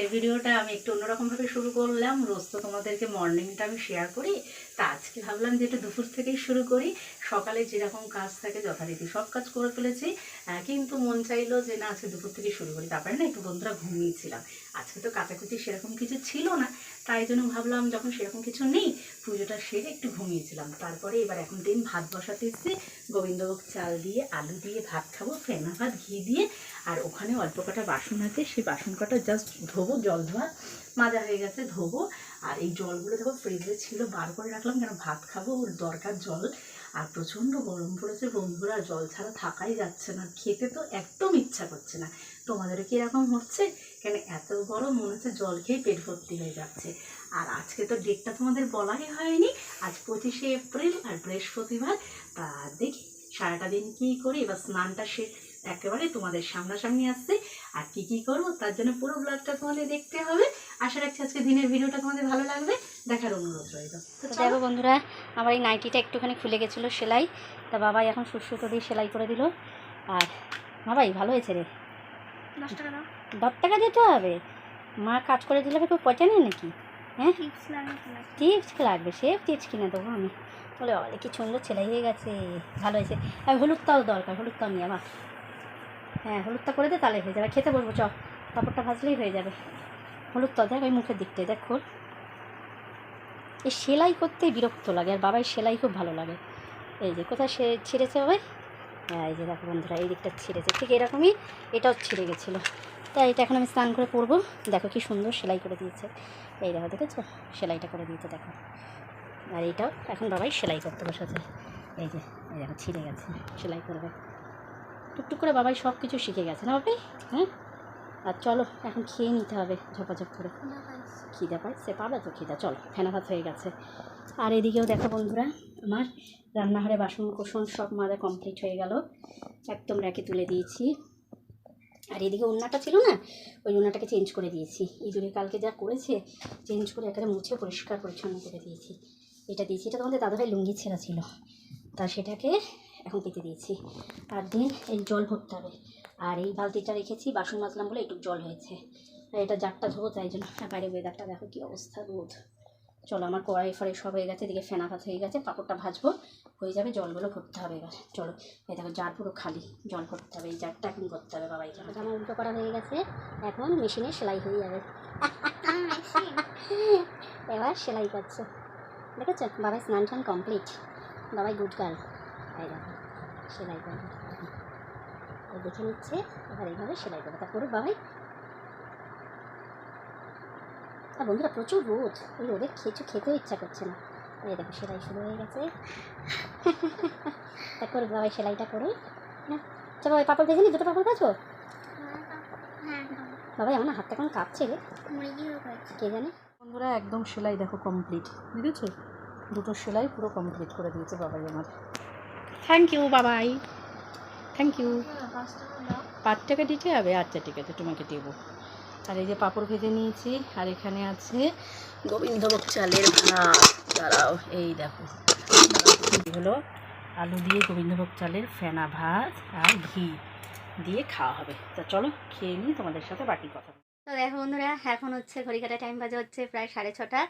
আজকের ভিডিওটা আমি একটু অন্যরকমভাবে শুরু করলাম। রোজ তো তোমাদেরকে মর্নিংটা আমি শেয়ার করি। তা আজকে ভাবলাম যে একটু দুপুর থেকেই শুরু করি। সকালে যেরকম কাজ থাকে, যথারীতি সব কাজ করে ফেলেছি। কিন্তু মন চাইলো যে না, আজকে দুপুর থেকে শুরু করি। তারপরে না একটু বন্ধুরা ঘুমিয়েছিলাম। আজকে তো কাচাকুচি সেরকম কিছু ছিল না। তাই জন্য ভাবলাম যখন সেরকম কিছু নেই, পুজোটা সেরে একটু ঘুমিয়েছিলাম। তারপরে এবার এখন দিন ভাত বসাতে এসেছি। গোবিন্দভোগ চাল দিয়ে আলু দিয়ে ভাত খাব, ফেনা ভাত ঘি দিয়ে। আর ওখানে অল্প কটা বাসন আছে, সেই বাসন কটা জাস্ট ধোবো, জল ধোয়া। মাজা হয়ে গেছে, ধোবো। আর এই জলগুলো দেখো ফ্রিজে ছিল, বার করে রাখলাম কেন ভাত খাব, ওর দরকার জল। আর প্রচণ্ড গরম পড়েছে বন্ধুরা, জল ছাড়া থাকাই যাচ্ছে না। খেতে তো একদম ইচ্ছা করছে না। তোমাদেরও কি এরকম হচ্ছে? কেন এত গরম? মনে হচ্ছে জল খেয়ে পেট ভর্তি হয়ে যাচ্ছে। আর আজকে তো ডেটটা তোমাদের বলাই হয়নি। আজ পঁচিশে এপ্রিল আর বৃহস্পতিবার। তা দেখি সারাটা দিন কী করি। এবার স্নানটা সে একেবারে তোমাদের সামনাসামনি আসছে। আর কি কি করব? তার জন্য পুরো ব্লগটা তোমাদের দেখতে হবে। আশা রাখছি আজকে দিনের ভিডিওটা তোমাদের ভালো লাগবে। দেখার অনুরোধ রইল। তো দেখো বন্ধুরা আমার এই নাইটিটা একটুখানি খুলে গেছিল সেলাই। তা বাবাই এখন সুসুতো দিয়ে সেলাই করে দিল। আর বাবাই ভালো হয়েছে রে? দশ টাকা দশ টাকা দিতে হবে? মা কাজ করে দিলে কেউ পয়সা নেই নাকি? হ্যাঁ? টিপস লাগবে সে টিপস কিনে দেবো আমি। বলে বাবা কি সুন্দর ছেলে হয়ে গেছে। ভালো হয়েছে। আর হলুদটাও দরকার হলুদটাও নিয়ে আমার হ্যাঁ হলুদটা করে দে তাহলে হয়ে যাবে। খেতে বলব চ পাপড়টা ভাজলেই হয়ে যাবে। হলুদটা দেখ ওই মুখের দিকটায় দেখ খোল। এই সেলাই করতে বিরক্ত লাগে আর বাবাই সেলাই খুব ভালো লাগে। এই যে কোথায় সে ছিঁড়েছে বাবাই হ্যাঁ এই যে দেখো বন্ধুরা এই দিকটা ছিঁড়েছে। ঠিক এরকমই এটাও ছিঁড়ে গেছিল। তাই এটা এখন আমি স্নান করে পরবো। দেখো কি সুন্দর সেলাই করে দিয়েছে। এই দেখো, দেখেছ? সেলাইটা করে দিয়েছে, দেখো। আর এইটাও এখন বাবাই সেলাই করতে বসেছে। এই যে, এই দেখো, ছিঁড়ে গেছে, সেলাই করবে। টুকটুক করে বাবাই সব কিছু শিখে গেছে, না বাবাই? হ্যাঁ? আর চলো, এখন খেয়ে নিতে হবে ঝপাঝপ করে। খিদে পাই সে পাবে তো খিদা। চলো, ফেনা ভাত হয়ে গেছে। আর এদিকেও দেখো বন্ধুরা, আমার রান্নাঘরে বাসন কোসন সব মাজা কমপ্লিট হয়ে গেল। একদম র্যাকে তুলে দিয়েছি। আর এদিকে উন্নাটা ছিল না, ওই উন্নাটাকে চেঞ্জ করে দিয়েছি। ইঁদুরে কালকে যা করেছে চেঞ্জ করে একেবারে মুছে পরিষ্কার পরিচ্ছন্ন করে দিয়েছি। এটা দিয়েছি, এটা তোমাদের দাদাভাই লুঙ্গি ছেঁড়া ছিল। তা সেটাকে এখন পেতে দিয়েছি। আর দিন এই জল ভরতে হবে। আর এই বালতিটা রেখেছি, বাসন মাজলাম বলে একটু জল হয়েছে। এটা জারটা ধোবো তাই জন্য। বাইরে ওয়েদারটা দেখো কি অবস্থা রোদ। চলো আমার কড়াই ফড়াই সব হয়ে গেছে এদিকে ফেনা ভাত হয়ে গেছে পাঁপড়টা ভাজবো হয়ে যাবে জলগুলো ভরতে হবে এবার। চলো এই দেখো জার পুরো খালি জল ভরতে হবে এই জারটা এখন করতে হবে বাবাই জানো। আমার উল্টো করা হয়ে গেছে এখন মেশিনে সেলাই হয়ে যাবে। এবার সেলাই করছে। দেখেছ? বাবাই স্নান টান কমপ্লিট বাবাই গুড গার্ল এই দেখো সেলাই করবে। দেখে নিচ্ছে এবার এইভাবে সেলাই করবে। তারপরে বাবাই আর বন্ধুরা প্রচুর রোদ। ওই রোদে কিছু খেতেও ইচ্ছা করছে না। এই দেখো সেলাই শুরু হয়ে গেছে। তারপর বাবাই সেলাইটা করে না চলো ওই পাপড় ভেজে নি দুটো পাপড় ভাজবো? হ্যাঁ বাবাই আমার হাতটা কেমন কাঁপছে রে। কে জানে? বন্ধুরা একদম সেলাই দেখো কমপ্লিট বুঝেছ? দুটো সেলাই পুরো কমপ্লিট করে দিয়েছে বাবাই আমার। থ্যাংক ইউ বাবাই। থ্যাংক ইউ পাঁচ টাকা পাঁচ টাকা দিতে হবে আচ্ছা ঠিক আছে তোমাকে দেবো। আর এই যে পাঁপড় ভেজে নিয়েছি, আর এখানে আছে গোবিন্দভোগ চালের ভাত। দাঁড়াও, এই দেখো। হলো আলু দিয়ে গোবিন্দভোগ চালের ফেনা ভাত আর ঘি দিয়ে খাওয়া হবে। তা চলো, খেয়ে নিই তোমাদের সাথে বাকি কথা। তো দেখো বন্ধুরা এখন হচ্ছে ঘড়িকাটা টাইম বাজে হচ্ছে প্রায় সাড়ে ছটা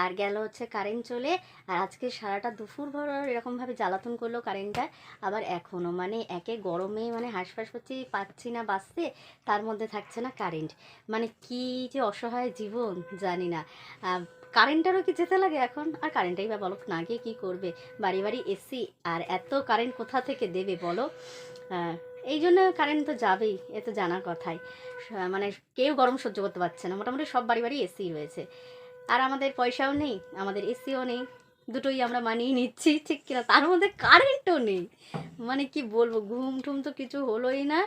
আর গেল হচ্ছে কারেন্ট চলে আর আজকে সারাটা দুপুর ভর এরকমভাবে জ্বালাতন করল কারেন্টটা আবার এখনও মানে একে গরমে মানে হাঁসফাঁস করছি পাচ্ছি না বাঁচতে তার মধ্যে থাকছে না কারেন্ট মানে কি যে অসহায় জীবন জানি না। আহ, কারেন্টেরও কি যেতে লাগে এখন? আর কারেন্টটাই বা বলো না গিয়ে কী করবে? বাড়ি বাড়ি এসি আর এত কারেন্ট কোথা থেকে দেবে বলো? এই জন্য কারেন্ট তো যাবেই, এ তো জানার কথাই। মানে কেউ গরম সহ্য করতে পারছে না। মোটামুটি সব বাড়ি বাড়ি এসি রয়েছে। আর আমাদের পয়সাও নেই, আমাদের এসিও নেই, দুটোই আমরা মানিয়ে নিচ্ছি, ঠিক কিনা তার মধ্যে কারেন্টও নেই। মানে কি বলব ঘুম টুম তো কিছু হলোই না।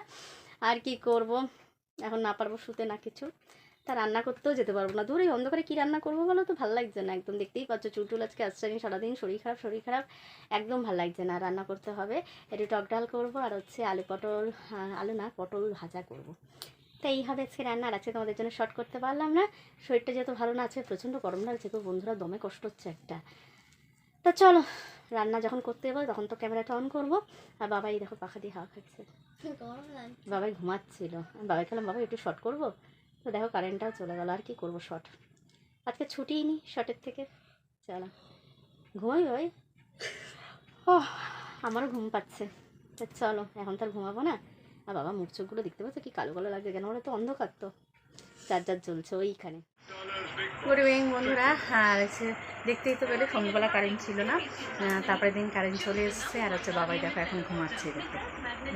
আর কি করব? এখন না পারব শুতে, না কিছু। তা রান্না করতেও যেতে পারব না। দূরে অন্ধকারে কি রান্না করব বলো তো? ভালো লাগছে না। একদম দেখতেই পাচ্ছ চুলটুল আজকে আসছে সারাদিন শরীর খারাপ শরীর খারাপ। একদম ভালো লাগছে না রান্না করতে হবে। একটু টক ডাল করব আর হচ্ছে আলু পটল আলু না পটল ভাজা করব। তো এই হবে আজকে রান্না। আর আজকে তোমাদের জন্য শর্ট করতে পারলাম না। শরীরটা যেহেতু ভালো না আছে প্রচণ্ড গরম লাগছে তো বন্ধুরা দমে কষ্ট হচ্ছে একটা। তা চলো রান্না যখন করতে যাব তখন তো ক্যামেরাটা অন করব। আর বাবাই দেখো পাখা দিয়ে হাওয়া খাচ্ছে। বাবাই ঘুমাচ্ছিল। বাবাই খেলাম বাবা একটু শর্ট করব? তো দেখো কারেন্টটাও চলে গেল, আর কি করব শর্ট আজকে ছুটিই নি শর্টের থেকে। চলো। ঘুমাই ভাই ও আমারও ঘুম পাচ্ছে। চলো, এখন তো আর ঘুমাবো না। আর বাবা মুখ চোখগুলো দেখতে পাচ্ছ কি কালো কালো লাগছে, কেন ওরা তো? অন্ধকার তো। চার্জার জ্বলছে ওইখানে। গুড ইভিনিং বন্ধুরা আর হচ্ছে দেখতেই তো পেলে সন্ধ্যাবেলা কারেন্ট ছিল না। তারপরে দিন কারেন্ট চলে এসছে, আর হচ্ছে বাবাই দেখো এখন ঘুমাচ্ছে দেখতে।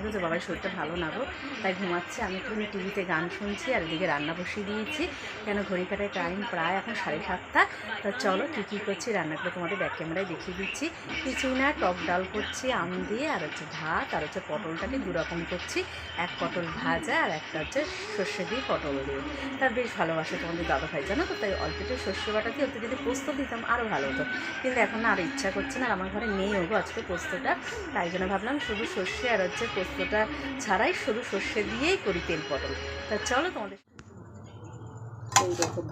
বুঝেছ বাবার শরীরটা ভালো না গো, তাই ঘুমাচ্ছে। আমি একটু টিভিতে গান শুনছি আর এদিকে রান্না বসিয়ে দিয়েছি। কেন ঘড়ি কাটায় টাইম প্রায় এখন সাড়ে সাতটা। তা চলো কী কী করছি, রান্নাগুলো তোমাদের ব্যাক ক্যামেরায় দেখিয়ে দিচ্ছি। কিছুই না, টক ডাল করছি, আম দিয়ে, আর হচ্ছে ভাত, আর হচ্ছে পটলটাকে দু রকম করছি। এক পটল ভাজা আর একটা হচ্ছে সর্ষে দিয়ে পটল দিয়ে। তার বেশ ভালোবাসে তোমাদের দাদা ভাই জানো তো তাই অল্প একটু সর্ষে বাটা দিয়ে যদি পোস্ত দিতাম আরও ভালো হতো। কিন্তু এখন আর ইচ্ছা করছে না, আর আমার ঘরে নেই ওগো আজকে পোস্তটা। তাই জন্য ভাবলাম শুধু সর্ষে আর হচ্ছে পোস্তটা ছাড়াই শুধু সর্ষে দিয়েই করি তেল পটল। তা চলো তোমাদের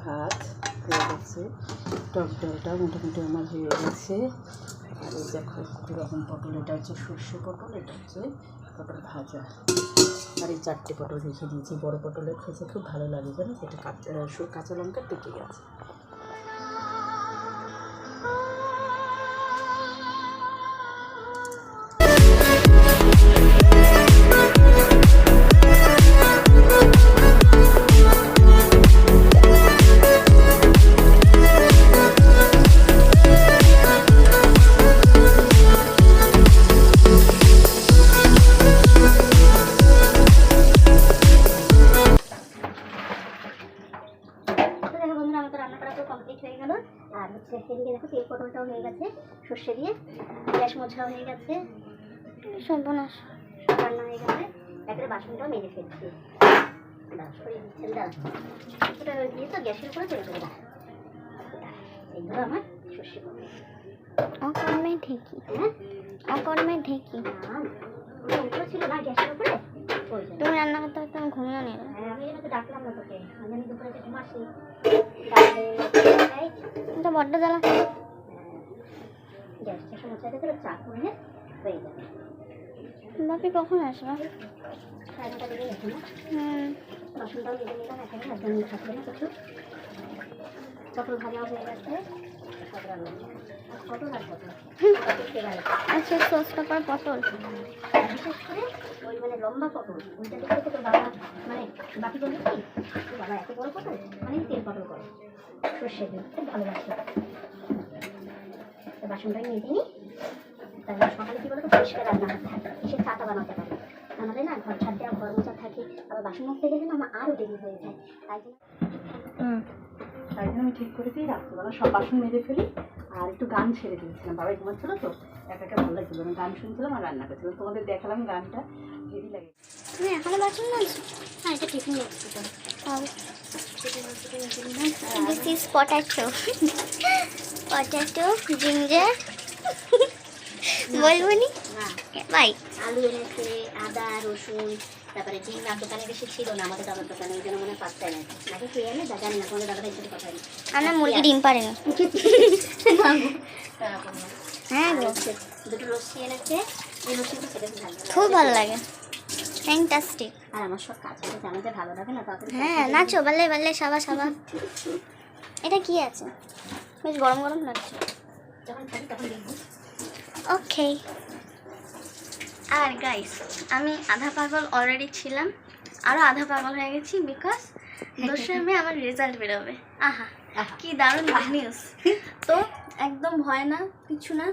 ভাত, হয়ে গেছে। টক ডালটা মোটামুটি আমার হয়ে গেছে। আর এই দেখো রকম পটল, এটা হচ্ছে সর্ষে পটল, এটা হচ্ছে পটল ভাজা। আর এই চারটে পটল রেখে দিয়েছি, বড় পটলের খেতে খুব ভালো লাগে, জানো? সেটা কাঁচা কাঁচা লঙ্কা পেকে গেছে। হচ্ছে এদিকে দেখো তেল পটলটাও হয়ে গেছে সর্ষে দিয়ে গ্যাস মোছাও হয়ে গেছে সর্বনাশ। রান্না হয়ে গেছে একেবারে বাসনটাও মেজে ফেলছি। দাঁড়া, সরিয়ে দিচ্ছেন, দাঁড়া। ওটা দিয়ে তো গ্যাসের উপরে চলে এইগুলো আমার সর্ষে অকর্মে ঢেকি। হ্যাঁ? অকর্মে ঢেকি। না না, উপরে ছিল না গ্যাসের উপরে তুমি রান্না করতে করতে আমি ঘুমিয়ে নিলাম হ্যাঁ, আমি ডাকলাম না তোকে। আমি দুপুরে ঘুমাসি এটা বড্ড জ্বালা। গ্যাসটা সমস্যা তাহলে চা করে নে, হয়ে যাবে। বাপি কখন আসবে? হুম। বাসনটাও মেজে নিলাম এখানে একদম থাকবে না কিছু। পটল ভাজাও হয়ে গেছে। আচ্ছা সসটা পর পটল? বিশেষ করে ওই মানে লম্বা পটল ওইটা দেখতে তো বাবা মানে বাকি বলবে কি বাবা এত বড় পটল মানে তেল পটল করে সর্ষে খুব ভালো লাগছে বাসনটা নিয়ে দিই তারপর সকালে কি বলতো পরিষ্কার রান্না করতে বানাতে পারে নাহলে না ঘর ছাড় দেওয়া ঘর মোছা থাকে আবার বাসন মাজতে গেলে না আমার আরও দেরি হয়ে যায় তাই জন্য তাই জন্য আমি ঠিক করে দিই রাত্রিবেলা সব বাসন মেজে ফেলি আর একটু গান ছেড়ে দিয়েছিলাম। বাবাই ঘুমাচ্ছিল তো একা একা ভালো লাগছিল না। গান শুনছিলাম আর রান্না করছিলাম। তোমাদের দেখালাম গানটা হেভি লাগে। তুমি এখনও বাসন মানছো হ্যাঁ এটা tiffin box is potato potato ginger বলব নি? না ভাই আলু এনেছে। আদা রসুন তারপরে ডিম আর দোকানে বেশি ছিল না আমাদের দাদার দোকানে ওই জন্য মনে হয় পাঁচটা নাকি খেয়ে এনে? দাদা জানি না তোমাদের দাদার সাথে কথা হয়নি। আমরা মুরগি ডিম তারপর না। হ্যাঁ দুটো লস্যি এনেছে এই লস্যিটা খেতে খুব ভালো লাগে। ফ্যান্টাস্টিক আর আমার সব কাজ করে জানাতে ভালো লাগে না তাড়াতাড়ি হ্যাঁ নাচো বাল্লে বাল্লে সাবা সাবা। এটা কি আছে? বেশ গরম গরম লাগছে। যখন খাবি তখন দেখব। ওকে আর গাইস আমি আধা পাগল অলরেডি ছিলাম। আরও আধা পাগল হয়ে গেছি বিকজ দোসরা মে আমার রেজাল্ট বেরোবে। আহা আহা। কি দারুণ নিউজ তো একদম ভয় না কিছু না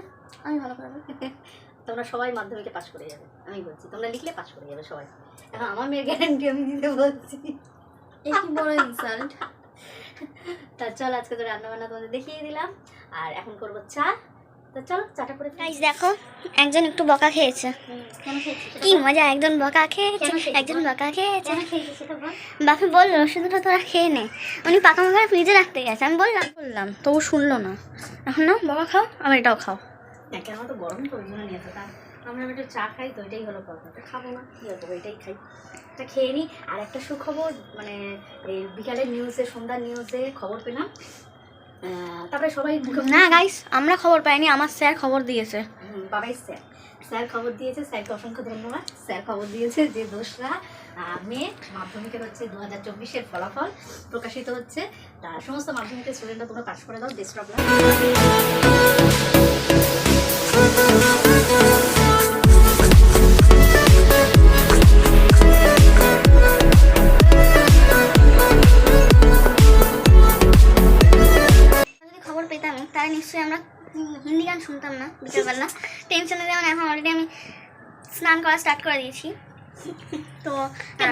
আমি ভালো করব তোমরা সবাই মাধ্যমিকে পাশ করে যাবে আমি বলছি। তোমরা লিখলে পাশ করে যাবে সবাই। এখন আমার মেয়ের গ্যারান্টি আমি দিতে বলছি। এই কি বড় ইনসাল্ট তা চল আজকে তো রান্না বান্না তোমাদের দেখিয়ে দিলাম। আর এখন করব চা। তো চলো চাটা করে গাইস দেখো একজন একটু বকা খেয়েছে। কি মজা একজন বকা খেয়েছে একজন বকা খেয়েছে। বাপি বলল তোরা খেয়ে নে। উনি পাকা মাখার ফ্রিজে রাখতে গেছে। আমি বললাম বললাম তবু শুনলো না। এখন না বকা খাও আবার এটাও খাও। আমার তো গরম তো ওই জন্য নিয়ে আমরা একটু চা খাই তো এটাই হলো কথা খাব না কী হতো এটাই খাই। এটা খেয়ে নিই আর একটা সুখবর মানে এই বিকালের নিউজে সন্ধ্যার নিউজে খবর পেলাম। তারপরে সবাই না গাইস আমরা খবর পাইনি আমার স্যার খবর দিয়েছে। বাবাই স্যার। স্যার খবর দিয়েছে স্যারকে অসংখ্য ধন্যবাদ। স্যার খবর দিয়েছে যে দোষরা মে মাধ্যমিকের হচ্ছে দু হাজার চব্বিশের ফলাফল প্রকাশিত হচ্ছে। তা সমস্ত মাধ্যমিকের স্টুডেন্টরা তোমরা পাশ করে দাও বেস্ট অফ হিন্দি গান শুনতাম না বিকেলবেলা। টেনশনে যেমন এখন অলরেডি আমি স্নান করা স্টার্ট করে দিয়েছি। তো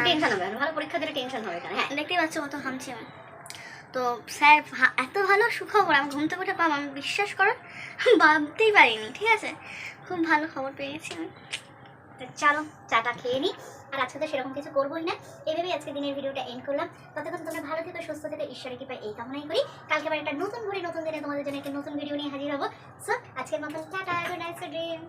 টেনশন হবে? না ভালো পরীক্ষা দিলে টেনশন হবে কেন? হ্যাঁ। দেখতেই পাচ্ছ কত হামছি আমি তো স্যার এত ভালো সুখবর আমি ঘুম থেকে উঠে পাবো আমি বিশ্বাস করো ভাবতেই পারিনি ঠিক আছে? খুব ভালো খবর পেয়েছি আমি। তো চলো, চাটা খেয়ে নিই আর আজকে তো সেরকম কিছু করবোই না। এভাবেই আজকে দিনের ভিডিওটা এন্ড করলাম। ততক্ষণ তোমরা ভালো থেকে, সুস্থ থেকে, ঈশ্বরের কৃপায় এই কামনাই করি। কালকে আবার একটা নতুন ঘুরে নতুন দিনে তোমাদের জন্য একটা নতুন ভিডিও নিয়ে হাজির হব। সো আজকের মতন টাটা ড্রিম